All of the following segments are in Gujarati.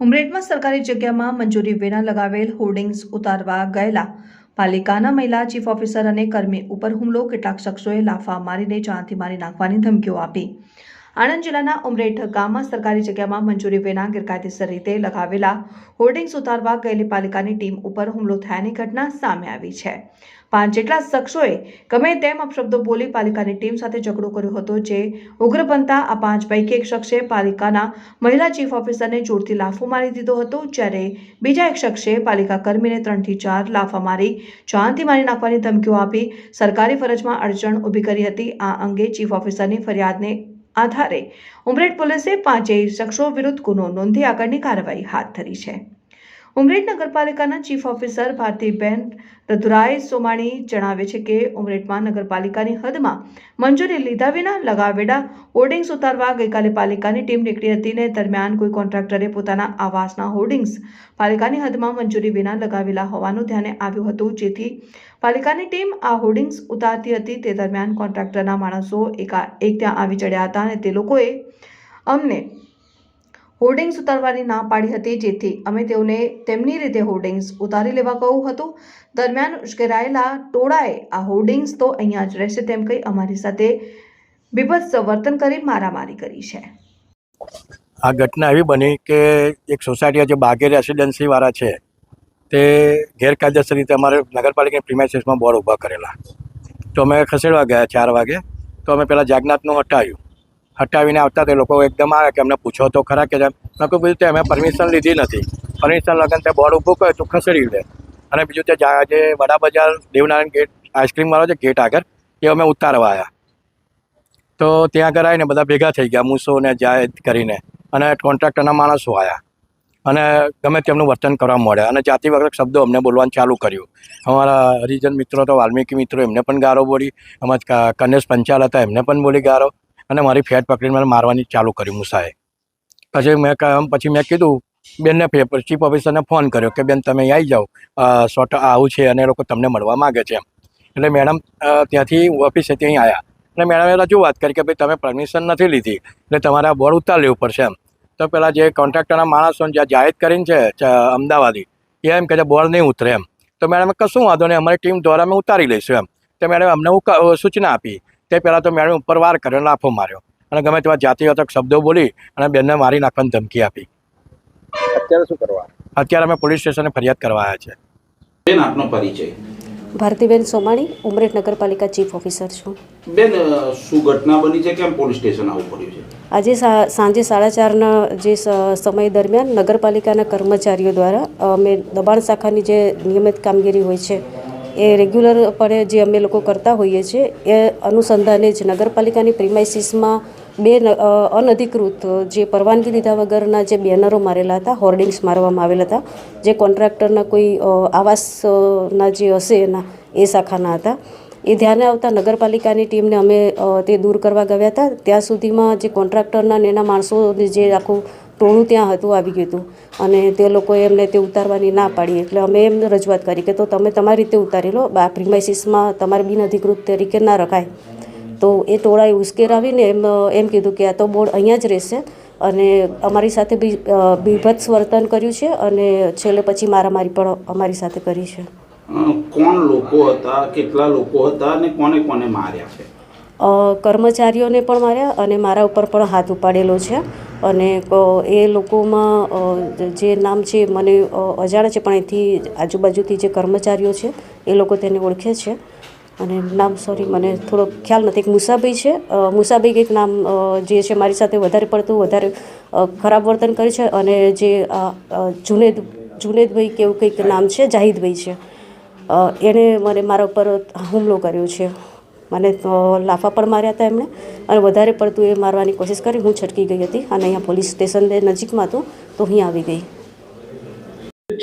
ઉમરેઠમાં સરકારી જગ્યામાં મંજૂરી વિના લગાવેલ હોર્ડિંગ્સ ઉતારવા ગયેલા. પાલિકાના મહિલા ચીફ ઓફિસર અને કર્મી ઉપર હુમલો. કેટલાક શખ્સોએ લાફા મારીને જાનથી મારી નાખવાની ધમકીઓ આપી. આણંદ જિલ્લાના ઉમરેઠ ગામમાં સરકારી જગ્યામાં મંજૂરી વિના ગેરકાયદેસર રીતે લગાવેલા હોર્ડિંગ્સ ઉતારવા ગયેલી પાલિકાની ટીમ ઉપર હુમલો થયાની ઘટના સામે આવી છે. પાંચ જેટલા શખ્સોએ ગમે તેમ અપશબ્દો બોલી પાલિકાની ટીમ સાથે ઝઘડો કર્યો હતો, જે ઉગ્ર બનતા આ પાંચ પૈકી એક શખ્સે પાલિકાના મહિલા ચીફ ઓફિસરને જોરથી લાફો મારી દીધો હતો, જ્યારે બીજા એક શખ્સે પાલિકા કર્મીને ત્રણથી ચાર લાફા મારી જાનથી મારી નાખવાની ધમકીઓ આપી સરકારી ફરજમાં અડચણ ઊભી કરી હતી. આ અંગે ચીફ ઓફિસરની ફરિયાદને આધારે ઉમરેઠ પોલીસે પાંચેય શખ્સો વિરુદ્ધ ગુનો નોંધી આગળની કાર્યવાહી હાથ ધરી છે. ઉમરેઠ નગરપાલિકાના ચીફ ઓફિસર ભારતીબેન રધુરાય સોમાણી જણાવે છે કે ઉમરેઠમાં નગરપાલિકાની હદમાં મંજૂરી લીધા વિના લગાવેડા હોર્ડિંગ્સ ઉતારવા ગઈકાલે પાલિકાની ટીમ નીકળી હતી ને દરમિયાન કોઈ કોન્ટ્રાક્ટરે પોતાના આવાસના હોર્ડિંગ્સ પાલિકાની હદમાં મંજૂરી વિના લગાવેલા હોવાનું ધ્યાને આવ્યું હતું. જેથી પાલિકાની ટીમ આ હોર્ડિંગ્સ ઉતારતી હતી. તે દરમિયાન કોન્ટ્રાક્ટરના માણસો એકા, એક ત્યાં આવી ચડ્યા હતા અને તે લોકોએ અમને હોર્ડિંગ્સ ઉતારવાની ના પાડી હતી, જેથી અમે તેઓને તેમની રીતે હોર્ડિંગ્સ ઉતારી લેવા કહ્યું હતું. દરમિયાન ઉશ્કેરાયેલા ટોળાએ આ હોર્ડિંગ્સ તો અહીંયા જ રહેશે તેમ કહી અમારી સાથે બીભત્સ વર્તન કરી મારામારી કરી છે. આ ઘટના એવી બની કે એક સોસાયટી જે બાગે રેસિડેન્સીવાળા છે, તે ગેરકાયદેસર રીતે અમારે નગરપાલિકાની પ્રિમાઇસીસમાં બોર્ડ ઊભા કરેલા. તો અમે ખસેડવા ગયા ચાર વાગે. તો અમે પહેલાં જાગનાથનું હટાવ્યું હટાવીને આવતા તે લોકો એકદમ આવે કે અમને પૂછો તો ખરા કે મેં કહું બીજું તે અમે પરમિશન લીધી નથી. પરમિશન લગન તે બોર્ડ ઊભું કરે તો ખસેડી દે અને બીજું તે જે વડા બજાર દેવનારાયણ ગેટ આઈસ્ક્રીમવાળો છે ગેટ આગળ, એ અમે ઉતારવા આવ્યા તો ત્યાં આગળ આવીને બધા ભેગા થઈ ગયા, મૂસો ને જાય કરીને. અને કોન્ટ્રાક્ટરના માણસો આવ્યા અને ગમે તેમનું વર્તન કરવા મળ્યા. અને જાતિ વગર શબ્દો અમને બોલવાનું ચાલુ કર્યું. અમારા હરિજન મિત્રો તો વાલ્મીકી મિત્રો એમને પણ ગારો બોલી, અમારા કનેશ પંચાલ હતા એમને પણ બોલી ગારો. અને મારી ફેટ પકડીને મને મારવાની ચાલુ કરી મૂસાએ. પછી મેં પછી મેં કીધું, બેનને પેપર ચીફ ઓફિસરને ફોન કર્યો કે, બેન, તમે આવી જાઓ. શોર્ટ આવું છે અને એ લોકો તમને મળવા માગે છે. એટલે મેડમ ત્યાંથી ઓફિસે ત્યાં આવ્યા એટલે મેડમે રજૂઆત કરી કે, ભાઈ, તમે પરમિશન નથી લીધી. એટલે તમારે આ બોર્ડ ઉતાર લેવું પડશે એમ. તો પેલા જે કોન્ટ્રાક્ટરના માણસો જ્યાં જાહેર કરીને છે અમદાવાદી, એ એમ કે છે, બોર્ડ નહીં ઉતરે. એમ. તો મેડમે કશું વાંધો નહીં, અમારી ટીમ દ્વારા અમે ઉતારી લઈશું એમ. તો મેડમે અમને સૂચના આપી. તે પહેલાં તો મેડમ ઉપર વાર કર્યો લાફો માર્યો. અને ગમે તેવા જાતિવાચક શબ્દો બોલી અને બેનને મારી નાખવાની ધમકી આપી. અત્યારે શું કરવા અત્યારે અમે પોલીસ સ્ટેશને ફરિયાદ કરવા આવ્યા છે. બેન આપનો પરિચય. ભારતીબેન સોમાણી ઉમરેઠ નગરપાલિકા ચીફ ઓફિસર છું. બેન શું ઘટના બની છે? કેમ પોલીસ સ્ટેશન આવવું પડ્યું છે? આજે સા- સાંજે સાડા ચારના જે સ- સમય દરમિયાન નગરપાલિકાના કર્મચારીઓ દ્વારા અમે દબાણ શાખાની જે નિયમિત કામગીરી હોય છે એ રેગ્યુલર પણે જે અમે લોકો કરતા હોઈએ છીએ, એ અનુસંધાને જ નગરપાલિકાની પ્રિમાઇસીસમાં બે અનધિકૃત જે પરવાનગી લીધા વગરના જે બેનરો મારેલા હતા, હોર્ડિંગ્સ મારવામાં આવેલા હતા, જે કોન્ટ્રાક્ટરના કોઈ આવાસના જે હશે એના, એ શાખાના હતા. એ ધ્યાને આવતા નગરપાલિકાની ટીમને અમે તે દૂર કરવા ગયા હતા. ત્યાં સુધીમાં જે કોન્ટ્રાક્ટરના ને એના માણસોને જે આખું ટોળું ત્યાં હતું, આવી ગયું હતું. અને તે લોકોએ એમને તે ઉતારવાની ના પાડી. એટલે અમે એમને રજૂઆત કરી કે તો તમે તમારી રીતે ઉતારી લો. આ પ્રિમાઇસીસમાં તમારે બિનઅધિકૃત તરીકે ના રખાય. તો એ ટોળાએ ઉશ્કેરાવીને એમ એમ કીધું કે આ તો બોર્ડ અહીંયા જ રહેશે. અને અમારી સાથે બી બીભત્સ વર્તન કર્યું છે અને છેલ્લે પછી મારામારી પણ અમારી સાથે કરી છે. કોણ લોકો હતા, કેટલા લોકો હતા અને કોને કોને માર્યા છે? કર્મચારીઓને પણ માર્યા અને મારા ઉપર પણ હાથ ઉપાડેલો છે. અને એ લોકોમાં જે નામ છે મને અજાણ છે, પણ અહીંથી આજુબાજુથી જે કર્મચારીઓ છે, એ લોકો તેને ઓળખે છે. અને નામ સોરી મને થોડો ખ્યાલ નથી. એક મુસાભાઈ છે મુસાભાઈ કંઈક નામ જે છે, મારી સાથે વધારે પડતું, વધારે ખરાબ વર્તન કરે છે. અને જે જુનેદ, જુનેદભાઈ કે એવું કંઈક નામ છે, જાહિદભાઈ છે. એણે મને મારા ઉપર હુમલો કર્યો છે. મને તો લાફા પણ માર્યા હતા એમણે. અને વધારે પડતું એ મારવાની કોશિશ કરી. હું છટકી ગઈ હતી અને અહીંયા પોલીસ સ્ટેશન નજીકમાં હતું તો અહીં આવી ગઈ.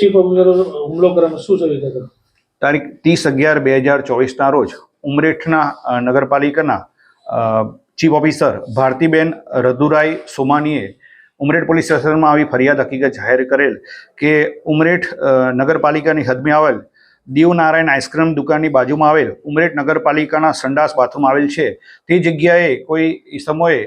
ચીફ ઓફિસર હુમલો કરવામાં શું તારીખ ત્રીસ અગિયાર બે હજાર ચોવીસના રોજ ઉમરેઠના નગરપાલિકાના ચીફ ઓફિસર ભારતીબેન રધુરાય સોમાનીએ ઉમરેઠ પોલીસ સ્ટેશનમાં આવી ફરિયાદ હકીકત જાહેર કરેલ કે ઉમરેઠ નગરપાલિકાની હદમાં આવેલ દેવનારાયણ આઈસ્ક્રીમ દુકાનની બાજુમાં આવેલ ઉમરેઠ નગરપાલિકાના સંડાસ બાથરૂમ આવેલ છે. તે જગ્યાએ કોઈ સમયે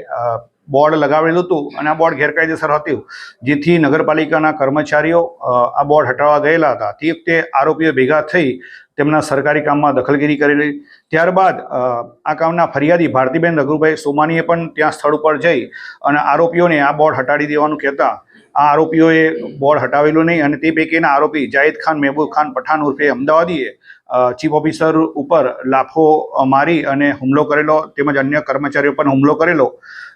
બોર્ડ લગાવેલું હતું અને આ બોર્ડ ગેરકાયદેસર હતું, જેથી નગરપાલિકાના કર્મચારીઓ આ બોર્ડ હટાવવા ગયેલા હતા. તે વખતે આરોપીઓ ભેગા થઈ તેમના સરકારી કામમાં દખલગીરી કરેલી. ત્યારબાદ આ કામના ફરિયાદી ભારતીબેન રઘુભાઈ સોમાનીએ પણ ત્યાં સ્થળ ઉપર જઈ અને આરોપીઓને આ બોર્ડ હટાડી દેવાનું કહેતા આ આરોપીઓએ બોર્ડ હટાવેલું નહીં અને તે પૈકીના આરોપી જાહિદ ખાન, મહેબૂબ ખાન, પઠાણ ઉર્ફે અમદાવાદીએ ચીફ ઓફિસર ઉપર લાફો મારી અને હુમલો કરેલો તેમજ અન્ય કર્મચારીઓ પર હુમલો કરેલો.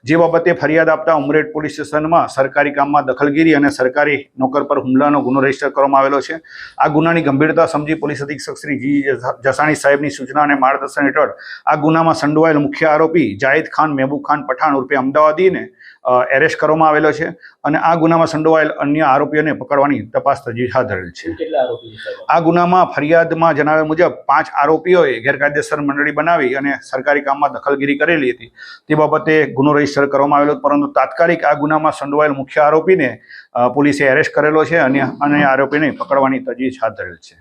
જે બાબતે ફરિયાદ આપતા ઉમરેડ પોલીસ સ્ટેશનમાં સરકારી કામમાં દખલગીરી અને સરકારી નોકર પર હુમલાનો ગુનો રજિસ્ટર કરવામાં આવેલો છે. આ ગુનાની ગંભીરતા સમજી પોલીસ અધિક્ષક શ્રી જી જસાણી સાહેબની સૂચના અને માર્ગદર્શન હેઠળ આ ગુનામાં સંડોવાયેલ મુખ્ય આરોપી જાહિદ ખાન, મહેબૂબ ખાન, પઠાણ ઉર્ફે અમદાવાદીને એરેસ્ટ કરવામાં આવેલો છે અને આ ગુનામાં સંડોવાયેલ અન્ય આરોપીઓને પકડવાની તપાસ તજવીજ હાથ ધરેલ છે? આ ગુનામાં ફરિયાદમાં જણાવ્યા મુજબ પાંચ આરોપીઓએ ગેરકાયદેસર મંડળી બનાવી અને સરકારી કામમાં દખલગીરી કરેલી હતી. તે બાબતે ગુનો રજિસ્ટર કરવામાં આવેલો પરંતુ તાત્કાલિક આ ગુનામાં સંડોવાયેલ મુખ્ય આરોપીને પોલીસે એરેસ્ટ કરેલો છે અને અન્ય આરોપીને પકડવાની તજવીજ હાથ ધરેલ છે.